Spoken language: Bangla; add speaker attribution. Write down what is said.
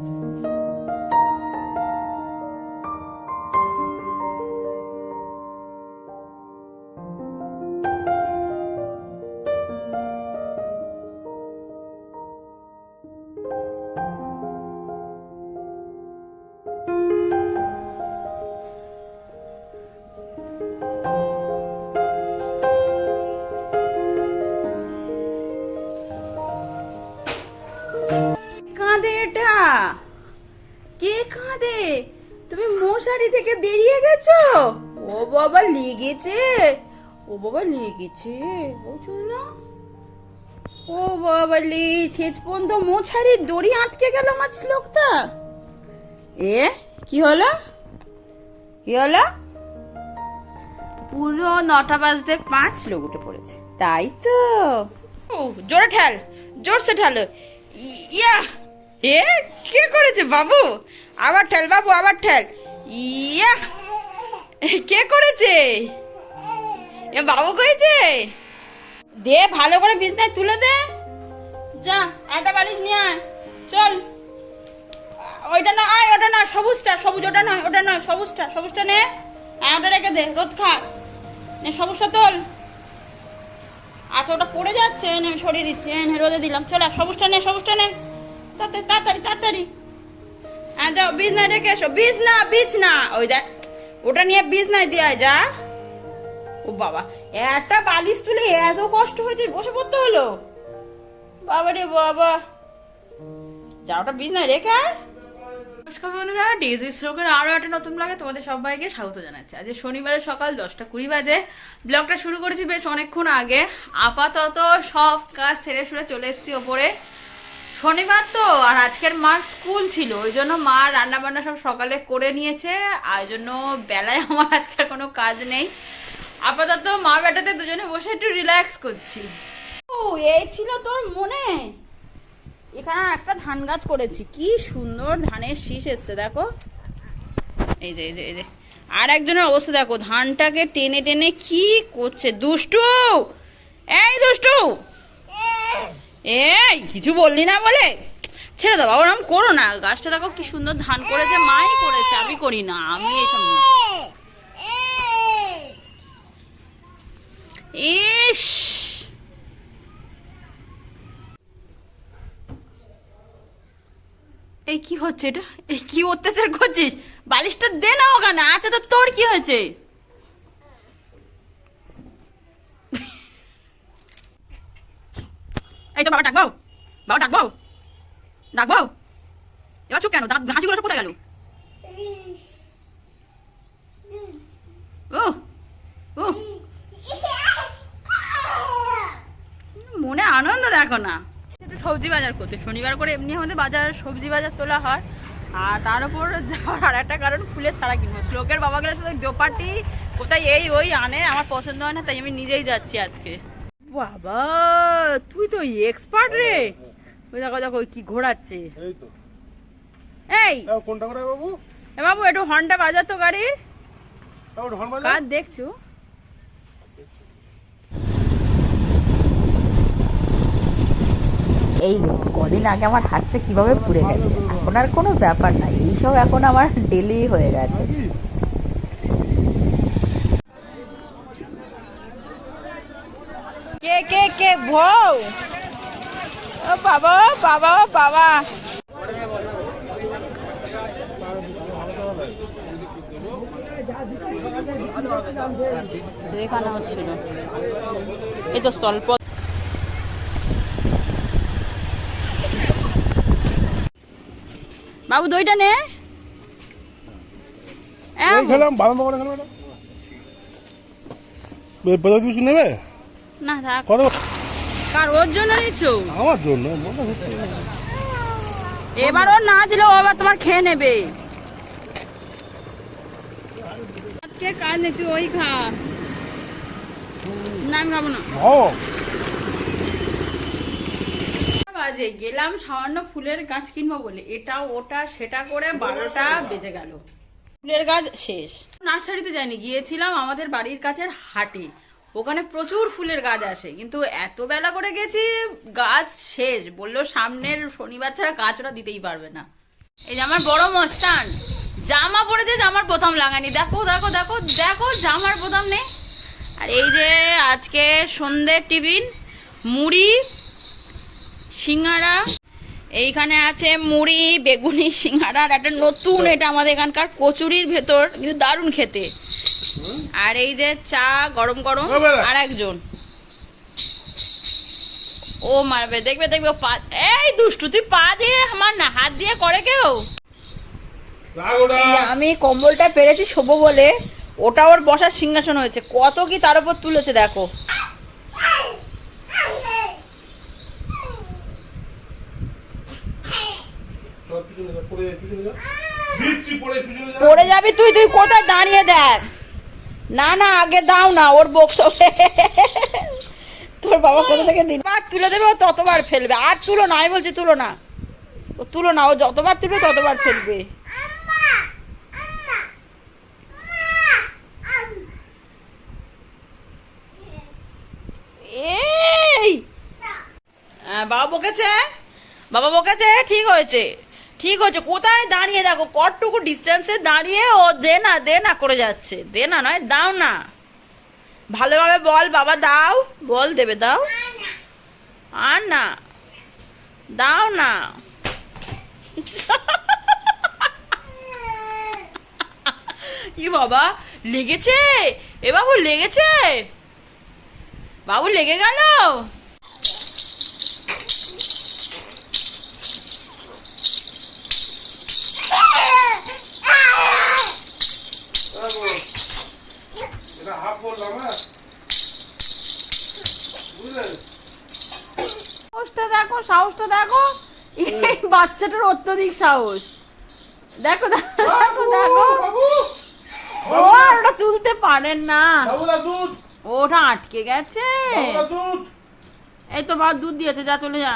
Speaker 1: Thank you. এটা কে কাঁদে? তুমি মশারি থেকে বেরিয়ে গেছো? ও বাবা লেগেছে। ও বাবা লেগেছে? বুঝো না? ও বাবা লে শেষ পর্যন্ত মশারির দড়ি আটকে গেল আমার শ্লোকটা। এ, কি হলো? কি হলো? পুরো নটা বাজতে পাঁচ লোক উঠে পড়েছে। তাই তো। ও, জোরে ঠেল, জোরসে ঠেলো। ইয়া! এ, কে করেছে বাবু? আবার ঠেল বাবু, আবার ঠেল। ইয়া কে করেছে? এ, বাবু করেছে? দে, ভালো করে বিছনায় তুলে দে। যা, একটা বালিশ নিয়ে আয়। চল। ওইটা না, আয়, ওটা না, সবুজটা, সবুজ, ওটা নয় ওটা নয়, সবুজটা সবুজটা নে। আয় ওটা রেখে দে, রোদ খা নে, সবুজটা তোল। আচ্ছা ওটা পড়ে যাচ্ছে আমি সরিয়ে দিচ্ছি রোদে দিলাম। চল সবুজটা নে সবুজটা নে। তাড়াতাড়ি তাড়াতাড়ি হ্যাঁ ওই দেখ, ওটা নিয়ে নাই দেওয়া যা। ও বাবা, একটা বালিশ তুলে এত কষ্ট হয়েছে, বসে পড়তে হলো। বাবা রে বাবা। যা, ওটা রেখে।
Speaker 2: নমস্কার বন্ধুরা ডিজি শ্লোকের আরও একটা নতুন ব্লগে তোমাদের সবাইকে স্বাগত জানাচ্ছি। আজ শনিবারের সকাল দশটা কুড়ি বাজে। ব্লগটা শুরু করেছি বেশ অনেকক্ষণ আগে। আপাতত সব কাজ সেরে সুরে চলে এসেছি ওপরে। শনিবার তো, আর আজকের মার স্কুল ছিল, ওই জন্য মা রান্না বান্না সব সকালে করে নিয়েছে, আর জন্য বেলায় আমার আজকের কোনো কাজ নেই। আপাতত মা বেটাতে দুজনে বসে একটু রিল্যাক্স করছি।
Speaker 1: ও, এই ছিল তোর মনে? এখানে একটা ধান গাছ করেছি, কি সুন্দর ধানের শীষ এসছে, দেখো। এই যে এই যে এই যে। আর একজনের অবস্থা দেখো, ধানটাকে টেনে টেনে কি করছে, দুষ্টু! এই দুষ্টু! এই, কিছু বললি না বলে? ছেড়ে দাও, বাবা, ওরম করো না। গাছটা দেখো কি সুন্দর ধান করেছে, মাই করেছে, আমি করি না, আমি এইসব না। ইস! এই কি হচ্ছে এটা? এই কি অত্যাচার করছিস? বালিশটা দে না ওখানে আচ্ছা তো তোর কি হয়েছে? এই তো বাবা ডাকবো। বাবা ডাকবো। ডাকবো। এবার চুপ কেন? দাঁত ঘাঁচিগুলো সব কোথায় গেল? ও মনে আনন্দ দেখো না। একটু সবজি বাজার করতে। শনিবার করে এমনি আমাদের বাজার, সবজি বাজার তোলা হয়। আর তার উপর যাওয়ার আর একটা কারণ ফুলের ছাড়া কিনবো। শ্লোকের বাবা গেলে শুধু দোপাটি কোথায় এই ওই আনে, আমার পছন্দ হয় না, তাই আমি নিজেই যাচ্ছি আজকে। বাবা তুই তো এক্সপার্ট রে। ওই দেখো দেখো কি ঘোরাচ্ছে।
Speaker 3: এই তো।
Speaker 1: এই!
Speaker 3: কোনটা করে বাবু?
Speaker 1: এ বাবু একটু হর্নটা বাজা তো গাড়ির কার দেখছ?
Speaker 4: এই যে কদিন আগে আমার হাতটা কীভাবে পুড়ে গেছে এখন আর কোনো ব্যাপার নাই এইসব এখন আমার ডেলি হয়ে গেছে।
Speaker 1: কে কে কে? বউ ও বাবা বাবা বাবা! দেখানো হচ্ছিল। এই তো স্থল বাবু দইটা নে।
Speaker 3: খেলাম বেদা কিছু নেবে?
Speaker 1: না থাক।
Speaker 3: কত?
Speaker 1: কার ওর জন্য নিচ্ছ?
Speaker 3: আমার জন্য?
Speaker 1: এবার ও না দিলে ও আবার তোমার খেয়ে নেবে। কে কাজ নেই? তুই ওই খা। না আমি খাব না।
Speaker 3: ও
Speaker 1: বাজে গেলাম সামান্য ফুলের গাছ কিনবো বলে। এটা ওটা সেটা করে বারোটা বেজে গেল। ফুলের গাছ শেষ। নার্সারিতে যাইনি, গিয়েছিলাম আমাদের বাড়ির কাছের হাটে। ওখানে প্রচুর ফুলের গাছ আসে, কিন্তু এত বেলা করে গেছি, গাছ শেষ। বলল সামনের শনিবার ছাড়া গাছ ওরা দিতেই পারবে না। এই যে আমার বড় মস্তান, জামা পড়েছে জামার বোতাম লাগানি দেখো দেখো দেখো দেখো, জামার বোতাম নেই। আর এই যে আজকে সন্ধ্যের টিফিন, মুড়ি, সিঙ্গারা এইখানে আছে মুড়ি বেগুনি সিঙ্গারা আর একটা নতুন এটা আমাদের এখানকার কচুরির ভেতর কিন্তু দারুণ খেতে। আর এই যে চা গরম গরম আর একজন। ও মারবে দেখবে দেখবে পা এই দুষ্টু তুই পা দিয়ে আমার না হাত দিয়ে করে কেউ? আমি কম্বলটা পেরেছি শোবো বলে ওটা ওর বসার সিংহাসন হয়েছে কত কি তার উপর তুলেছে দেখো
Speaker 3: সব পিছনে যা পড়ে
Speaker 1: যাবি তুই তুই কোথায় দাঁড়িয়ে দেখ? না না আগে দাও না ওর বক্তব্যে তোর বাবা কোথা থেকে দিন আর তুলে দেবে ও ততবার ফেলবে। আর তুলো না আমি বলছি তুলো না। ও তুলো না ও যতবার তুলবে ততবার ফেলবে। এই! হ্যাঁ, বাবা বকেছে? বাবা বকেছে? ঠিক হয়েছে। ঠিক হয়েছে কোথায়? দাঁড়িয়ে দেখো, কতটুকু ডিস্টেন্সে দাঁড়িয়ে ও দে না দে না করে যাচ্ছে। দে না নয়, দাও না। ভালোভাবে বল, বাবা, দাও। বল দেবে, দাও। আর না। দাও না। ই বাবা, লেগেছে? এ বাবু, লেগেছে? বাবু, লেগে গেল? সাহসটা দেখো? এই বাচ্চাটার অত্যধিক সাহস। দেখো দেখো দেখো ও আর ওটা তুলতে পারেন না। ওটা আটকে গেছে। এই তো বাবা দুধ দিয়েছে যা চলে যা।